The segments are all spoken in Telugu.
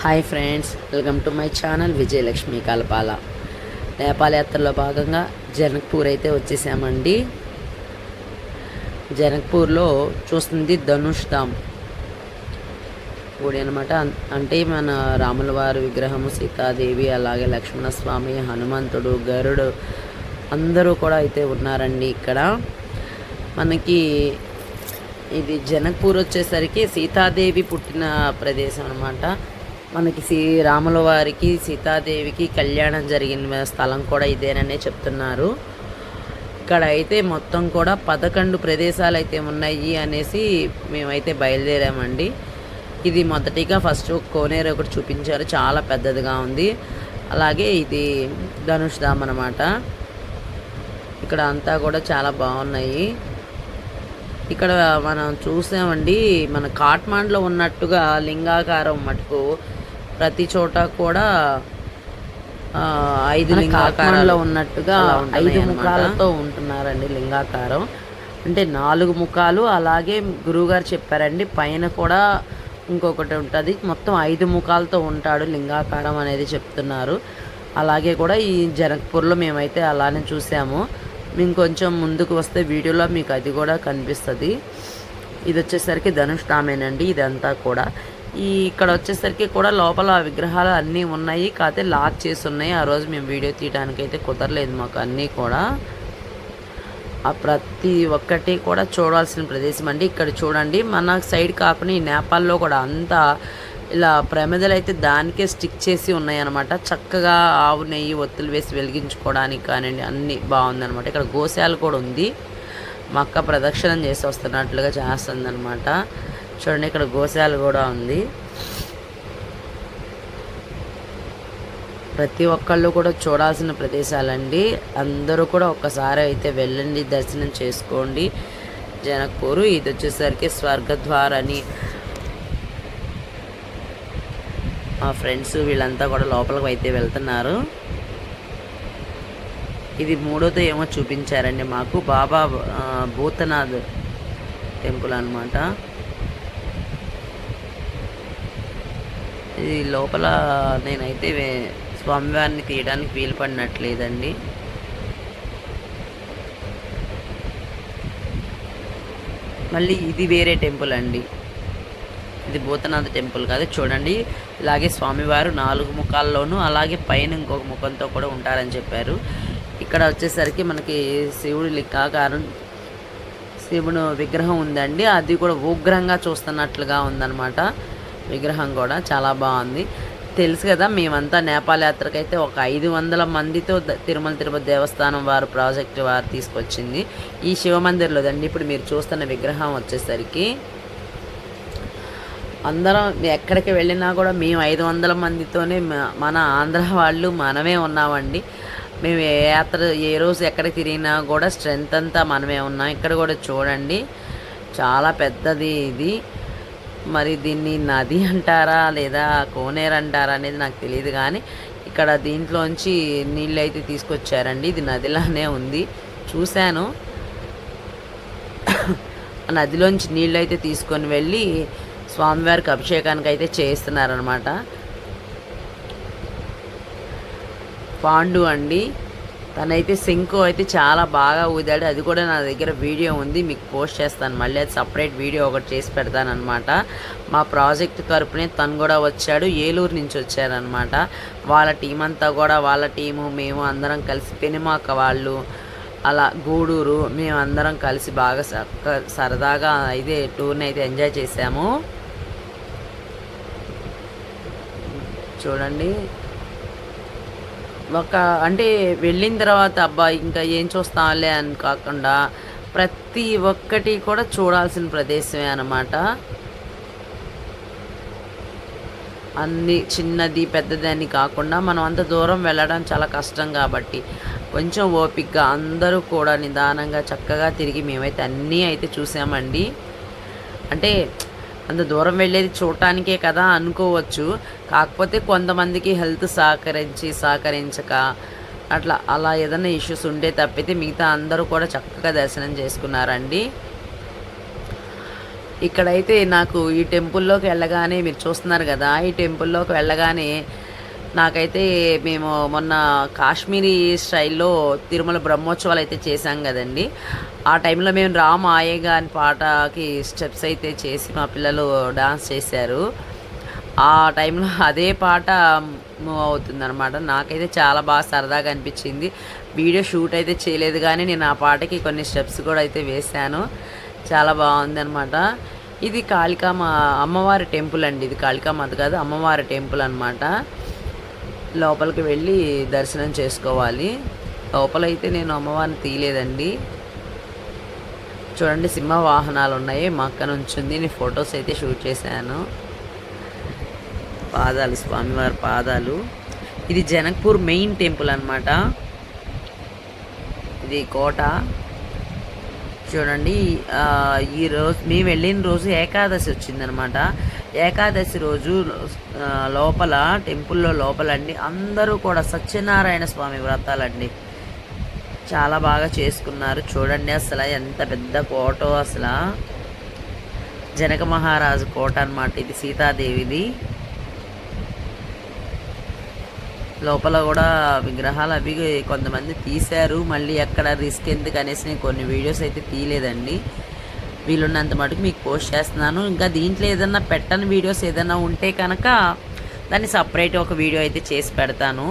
Hi friends welcome to my channel Vijayalakshmi Kalapala. నేపాలయాత్రలో భాగంగా జనక్పూర్ అయితే వచ్చేసామండి. జనక్పూర్లో చూస్తుంది ధనుష్ ధామ్ గుడి అనమాట అంటే మన రాముల వారి విగ్రహము సీతాదేవి అలాగే లక్ష్మణస్వామి హనుమంతుడు గరుడు అందరూ కూడా అయితే ఉన్నారండి ఇక్కడ. మనకి ఇది జనక్పూర్ వచ్చేసరికి సీతాదేవి పుట్టిన ప్రదేశం అనమాట మనకి శ్రీరాముల వారికి సీతాదేవికి కళ్యాణం జరిగిన స్థలం కూడా ఇదేననే చెప్తున్నారు. ఇక్కడ అయితే మొత్తం కూడా పదకొండు ప్రదేశాలు అయితే ఉన్నాయి అనేసి మేమైతే బయలుదేరామండి. ఇది మొదటిగా ఫస్ట్ కోనేరు ఒకటి చూపించారు. చాలా పెద్దదిగా ఉంది. అలాగే ఇది ధనుష్ ధామ్ అనమాట ఇక్కడ అంతా కూడా చాలా బాగున్నాయి. ఇక్కడ మనం చూసామండి మన కాట్మాండ్లో ఉన్నట్టుగా లింగాకారం మటుకు ప్రతి చోట కూడా ఐదు లింగాకారాల్లో ఉన్నట్టుగా ఐదు ముఖాలతో ఉంటున్నారండి లింగాకారం. అంటే నాలుగు ముఖాలు అలాగే గురువుగారు చెప్పారండి. పైన కూడా ఇంకొకటి ఉంటుంది. మొత్తం ఐదు ముఖాలతో ఉంటాడు లింగాకారం అనేది చెప్తున్నారు. అలాగే కూడా ఈ జనక్పూర్లో మేమైతే అలానే చూసాము. మేము కొంచెం ముందుకు వస్తే వీడియోలో మీకు అది కూడా కనిపిస్తుంది. ఇది వచ్చేసరికి ధనుష్ ధామేనండి ఇదంతా కూడా. ఈ ఇక్కడ వచ్చేసరికి కూడా లోపల విగ్రహాలు అన్నీ ఉన్నాయి. కాకపోతే లాక్ చేసి ఉన్నాయి. ఆ రోజు మేము వీడియో తీయడానికి అయితే కుదరలేదు మాకు అన్నీ కూడా. ఆ ప్రతి ఒక్కటి కూడా చూడాల్సిన ప్రదేశం అండి. ఇక్కడ చూడండి. మన సైడ్ కాకుండా ఈ నేపాల్లో కూడా అంతా ఇలా ప్రమిదలు అయితే దానికే స్టిక్ చేసి ఉన్నాయి అనమాట చక్కగా ఆవు నెయ్యి ఒత్తులు వేసి వెలిగించుకోవడానికి కానివ్వండి అన్ని బాగుందన్నమాట. ఇక్కడ గోశాల కూడా ఉంది. మా అక్క ప్రదక్షిణం చేసి వస్తున్నట్లుగా చేస్తుంది అనమాట చూడండి ఇక్కడ గోశాల కూడా ఉంది. ప్రతి ఒక్కళ్ళు కూడా చూడాల్సిన ప్రదేశాలండి. అందరూ కూడా ఒక్కసారి అయితే వెళ్ళండి దర్శనం చేసుకోండి. జనక్పూరు ఇది వచ్చేసరికి స్వర్గద్వార్ అని మా ఫ్రెండ్స్ వీళ్ళంతా కూడా లోపలికి అయితే వెళ్తున్నారు. ఇది మూడోతో ఏమో చూపించారండి మాకు. బాబా భూతనాథ్ టెంపుల్ అన్నమాట. ఈ లోపల నేనైతే స్వామివారిని తీయడానికి వీలు పడినట్లేదండి. మళ్ళీ ఇది వేరే టెంపుల్ అండి. ఇది భూతనాథ టెంపుల్ కాదు చూడండి. ఇలాగే స్వామివారు నాలుగు ముఖాల్లోనూ అలాగే పైన ఇంకొక ముఖంతో కూడా ఉంటారని చెప్పారు. ఇక్కడ వచ్చేసరికి మనకి శివుడి లిక్కాకారం శివుడు విగ్రహం ఉందండి. అది కూడా ఉగ్రంగా చూస్తున్నట్లుగా ఉందన్నమాట. విగ్రహం కూడా చాలా బాగుంది. తెలుసు కదా మేమంతా నేపాల్ యాత్రకైతే ఒక ఐదు వందల మందితో తిరుమల తిరుపతి దేవస్థానం వారు ప్రాజెక్ట్ వారు తీసుకొచ్చింది. ఈ శివమందిర్లో దండి ఇప్పుడు మీరు చూస్తున్న విగ్రహం వచ్చేసరికి అందరం ఎక్కడికి వెళ్ళినా కూడా మేము ఐదు వందల మందితోనే మన ఆంధ్ర వాళ్ళు మనమే ఉన్నామండి. మేము ఏ యాత్ర ఏ రోజు ఎక్కడ తిరిగినా కూడా స్ట్రెంత్ అంతా మనమే ఉన్నాం. ఇక్కడ కూడా చూడండి చాలా పెద్దది ఇది. మరి దీన్ని నది అంటారా లేదా కోనేరు అంటారా అనేది నాకు తెలియదు కానీ ఇక్కడ దీంట్లోంచి నీళ్ళు అయితే తీసుకొచ్చారండి. ఇది నదిలానే ఉంది. చూశాను. ఆ నదిలోంచి నీళ్ళు అయితే తీసుకొని వెళ్ళి స్వామివారికి అభిషేకానికి అయితే చేస్తున్నారనమాట పాండు అండి. తనైతే సింకు అయితే చాలా బాగా ఊదాడు. అది కూడా నా దగ్గర వీడియో ఉంది. మీకు పోస్ట్ చేస్తాను. మళ్ళీ అది సపరేట్ వీడియో ఒకటి చేసి పెడతానమాట మా ప్రాజెక్ట్ తరపునే తను కూడా వచ్చాడు. ఏలూరు నుంచి వచ్చారనమాట వాళ్ళ టీం అంతా కూడా వాళ్ళ టీము మేము అందరం కలిసి పెనుమాక వాళ్ళు అలా గూడూరు మేము అందరం కలిసి బాగా సక్క- సరదాగా అయితే టూర్ని అయితే ఎంజాయ్ చేసాము చూడండి. ఒక అంటే వెళ్ళిన తర్వాత అబ్బా ఇంకా ఏం చూస్తాంలే అని కాకుండా ప్రతి ఒక్కటి కూడా చూడాల్సిన ప్రదేశమే అన్నమాట. అన్ని చిన్నది పెద్దదని కాకుండా మనం అంత దూరం వెళ్ళడం చాలా కష్టం కాబట్టి కొంచెం ఓపిక్గా అందరూ కూడా నిదానంగా చక్కగా తిరిగి మేమైతే అన్నీ అయితే చూసామండి. అంటే అంత దూరం వెళ్ళేది చూడటానికే కదా అనుకోవచ్చు. కాకపోతే కొంతమందికి హెల్త్ సహకరించి సహకరించక అట్లా అలా ఏదైనా ఇష్యూస్ ఉంటే తప్పితే మిగతా అందరూ కూడా చక్కగా దర్శనం చేసుకున్నారండి. ఇక్కడైతే నాకు ఈ టెంపుల్లోకి వెళ్ళగానే మీరు చూస్తున్నారు కదా ఈ టెంపుల్లోకి వెళ్ళగానే నాకైతే మేము మొన్న కాశ్మీరీ స్టైల్లో తిరుమల బ్రహ్మోత్సవాలు అయితే చేశాం కదండి. ఆ టైంలో మేము రామ్ ఆయేగా అని పాటకి స్టెప్స్ అయితే చేసి మా పిల్లలు డాన్స్ చేశారు. ఆ టైంలో అదే పాట మూవ్ అవుతుందనమాట నాకైతే చాలా బాగా సరదాగా అనిపించింది. వీడియో షూట్ అయితే చేయలేదు కానీ నేను ఆ పాటకి కొన్ని స్టెప్స్ కూడా అయితే వేశాను. చాలా బాగుంది అనమాట ఇది కాళికామ అమ్మవారి టెంపుల్ అండి. ఇది కాళికామాత కాదు అమ్మవారి టెంపుల్ అనమాట లోపలికి వెళ్ళి దర్శనం చేసుకోవాలి. లోపలైతే నేను అమ్మవారిని తీయలేదండి. చూడండి సింహ వాహనాలు ఉన్నాయి మా అక్క నుంచి ఉంది. నేను ఫొటోస్ అయితే షూట్ చేశాను. పాదాలు స్వామివారి పాదాలు. ఇది జనక్పూర్ మెయిన్ టెంపుల్ అనమాట ఇది కోట. చూడండి ఈ రోజు మేము వెళ్ళిన రోజు ఏకాదశి వచ్చిందనమాట. ఏకాదశి రోజు లోపల టెంపుల్లో లోపలండి అందరూ కూడా సత్యనారాయణ స్వామి వ్రతాలండి చాలా బాగా చేసుకున్నారు. చూడండి అసలు ఎంత పెద్ద కోట అసలు. జనక మహారాజు కోట అన్నమాట ఇది సీతాదేవిది. లోపల కూడా విగ్రహాలు అవి కొంతమంది తీశారు. మళ్ళీ ఎక్కడ రిస్క్ ఎందుకు అనేసి నేను కొన్ని వీడియోస్ అయితే తీయలేదండి. వీలున్నంత మటుకు మీకు పోస్ట్ చేస్తున్నాను. ఇంకా దీంట్లో ఏదన్నా పెట్టని వీడియోస్ ఏదైనా ఉంటే కనుక దాన్ని సపరేట్ ఒక వీడియో అయితే చేసి పెడతాను.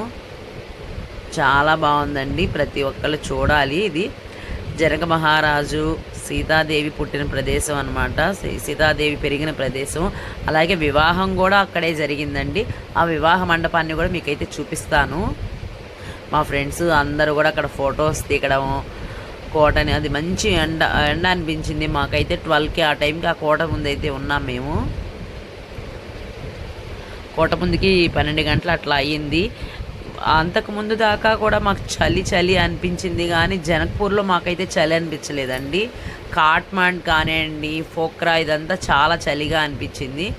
చాలా బాగుందండి. ప్రతి ఒక్కళ్ళు చూడాలి ఇది. జనక మహారాజు సీతాదేవి పుట్టిన ప్రదేశం అనమాట సీతాదేవి పెరిగిన ప్రదేశం. అలాగే వివాహం కూడా అక్కడే జరిగిందండి. ఆ వివాహ మండపాన్ని కూడా మీకైతే చూపిస్తాను. మా ఫ్రెండ్స్ అందరూ కూడా అక్కడ ఫొటోస్ దిగడం కోటని అది మంచి ఎండ ఎండ అనిపించింది మాకైతే ట్వెల్వ్కి ఆ టైంకి ఆ కోట ముందు అయితే ఉన్నాం మేము. కోట ముందుకి పన్నెండు గంటలు అట్లా అయ్యింది. అంతకు ముందు దాకా కూడా మాకు చలి చలి అనిపించింది కానీ జనక్పూర్లో మాకైతే చలి అనిపించలేదండి. కాట్మాండ్ కానివ్వండి ఫోక్రా ఇదంతా చాలా చలిగా అనిపించింది.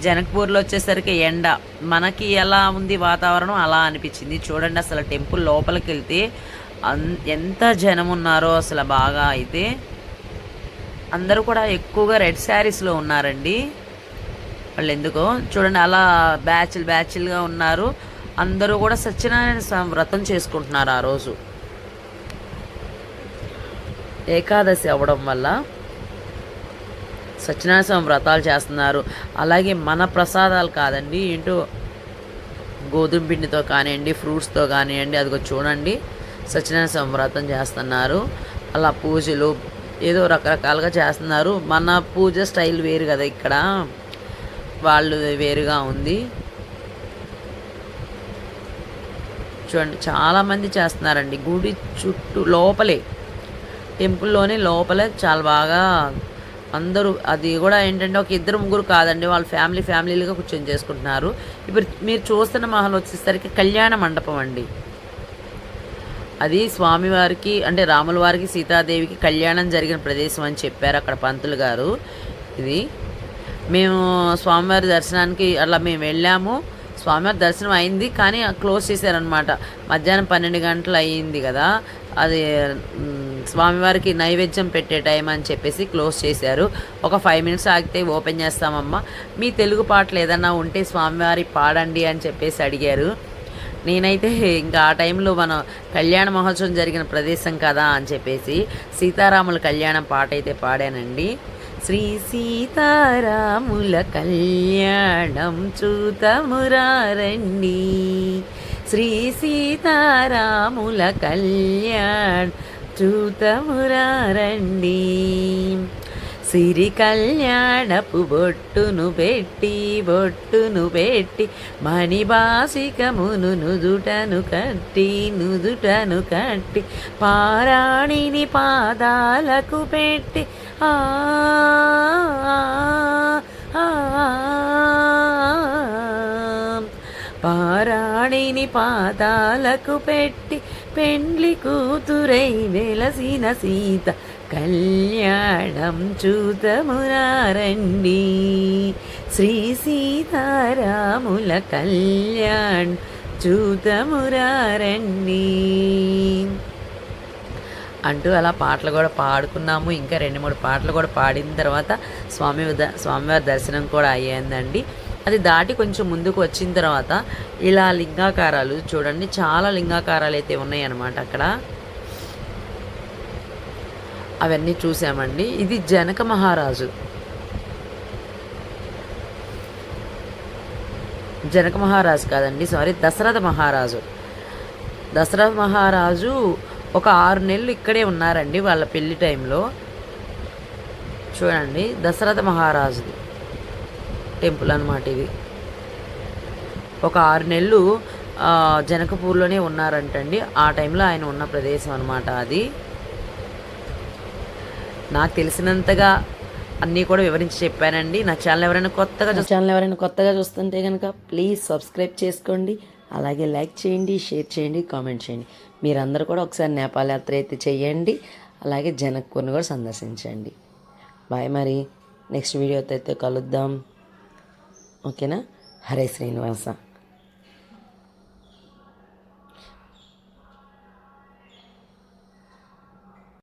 జనక్పూర్లో వచ్చేసరికి ఎండ. మనకి ఎలా ఉంది వాతావరణం? అలా అనిపించింది. చూడండి అసలు టెంపుల్ లోపలికి వెళ్తే అన్ ఎంత జనం ఉన్నారో అసలు బాగా అయితే. అందరూ కూడా ఎక్కువగా రెడ్ శారీస్లో ఉన్నారండి. వాళ్ళు ఎందుకో చూడండి అలా బ్యాచ్లు బ్యాచ్లుగా ఉన్నారు. అందరూ కూడా సత్యనారాయణ స్వామి వ్రతం చేసుకుంటున్నారు ఆ రోజు. ఏకాదశి అవ్వడం వల్ల సత్యనారాయణ స్వామి వ్రతాలు చేస్తున్నారు. అలాగే మన ప్రసాదాలు కాదండి ఏంటో గోధుమ పిండితో కానివ్వండి ఫ్రూట్స్తో కానివ్వండి అదిగో చూడండి సత్యనారాయణ స్వామి వ్రతం చేస్తున్నారు. అలా పూజలు ఏదో రకరకాలుగా చేస్తున్నారు. మన పూజ స్టైల్ వేరు కదా ఇక్కడ. వాళ్ళు వేరుగా ఉంది. చూడండి చాలామంది చేస్తున్నారండి. గుడి చుట్టూ లోపలే టెంపుల్లోని లోపల చాలా బాగా అందరూ అది కూడా ఏంటంటే ఒక ఇద్దరు ముగ్గురు కాదండి వాళ్ళ ఫ్యామిలీ ఫ్యామిలీలుగా కూర్చొని చేసుకుంటున్నారు. ఇప్పుడు మీరు చూస్తున్న మహల్ వచ్చేసరికి కళ్యాణ మండపం అండి. అది స్వామివారికి అంటే రాముల వారికి సీతాదేవికి కళ్యాణం జరిగిన ప్రదేశం అని చెప్పారు అక్కడ పంతులు గారు. ఇది మేము స్వామివారి దర్శనానికి అలా మేము వెళ్ళాము. స్వామివారి దర్శనం అయింది కానీ క్లోజ్ చేశారనమాట మధ్యాహ్నం పన్నెండు గంటలు అయ్యింది కదా. అది స్వామివారికి నైవేద్యం పెట్టే టైం అని చెప్పేసి క్లోజ్ చేశారు. ఒక ఫైవ్ మినిట్స్ ఆగితే ఓపెన్ చేస్తామమ్మా. మీ తెలుగు పాటలు ఏదన్నా ఉంటే స్వామివారి పాడండి అని చెప్పేసి అడిగారు. నేనైతే ఇంకా ఆ టైంలో మనం కళ్యాణ మహోత్సవం జరిగిన ప్రదేశం కదా అని చెప్పేసి సీతారాముల కళ్యాణం పాట అయితే పాడానండి. శ్రీ సీతారాముల కళ్యాణం చూతమురారండి. శ్రీ సీతారాముల కళ్యాణ్ చూతమురారండి సిరి కళ్యాణపు బొట్టును పెట్టి బొట్టును పెట్టి మణిబాసికమును నుదుటను కట్టి నుదుటను కట్టి పారాణిని పాదాలకు పెట్టి ఆ పారాణిని పాదాలకు పెట్టి పెండ్లి కూతురై వెలసిన సీత కళ్యాణం చూతమురారండి. శ్రీ సీతారాముల కళ్యాణ్ చూతమురారండి. అంటూ అలా పాటలు కూడా పాడుకున్నాము. ఇంకా రెండు మూడు పాటలు కూడా పాడిన తర్వాత స్వామి ద- స్వామివారి దర్శనం కూడా అయ్యిందండి. అది దాటి కొంచెం ముందుకు వచ్చిన తర్వాత ఇలా లింగాకారాలు చూడండి చాలా లింగాకారాలు అయితే ఉన్నాయన్నమాట అక్కడ. అవన్నీ చూసామండి. ఇది జనక మహారాజు. జనక మహారాజు కాదండి సారీ దశరథ మహారాజు. దశరథ మహారాజు ఒక ఆరు నెలలు ఇక్కడే ఉన్నారండి వాళ్ళ పెళ్ళి టైంలో. చూడండి దశరథ మహారాజుది. టెంపుల్ అన్నమాట ఇది. ఒక ఆరు నెలలు జనకపూర్లోనే ఉన్నారంటండి. ఆ టైంలో ఆయన ఉన్న ప్రదేశం అన్నమాట అది. నాకు తెలిసినంతగా అన్నీ కూడా వివరించి చెప్పానండి. నా ఛానల్ ఎవరైనా కొత్తగా ఛానల్ ఎవరైనా కొత్తగా చూస్తుంటే కనుక ప్లీజ్ సబ్స్క్రైబ్ చేసుకోండి. అలాగే లైక్ చేయండి షేర్ చేయండి కామెంట్ చేయండి. మీరందరూ కూడా ఒకసారి నేపాల్ యాత్ర అయితే చేయండి అలాగే జనక్పూర్ని కూడా సందర్శించండి. బాయ్ మరి. నెక్స్ట్ వీడియోతో అయితే కలుద్దాం. ఓకేనా? హరే శ్రీనివాస.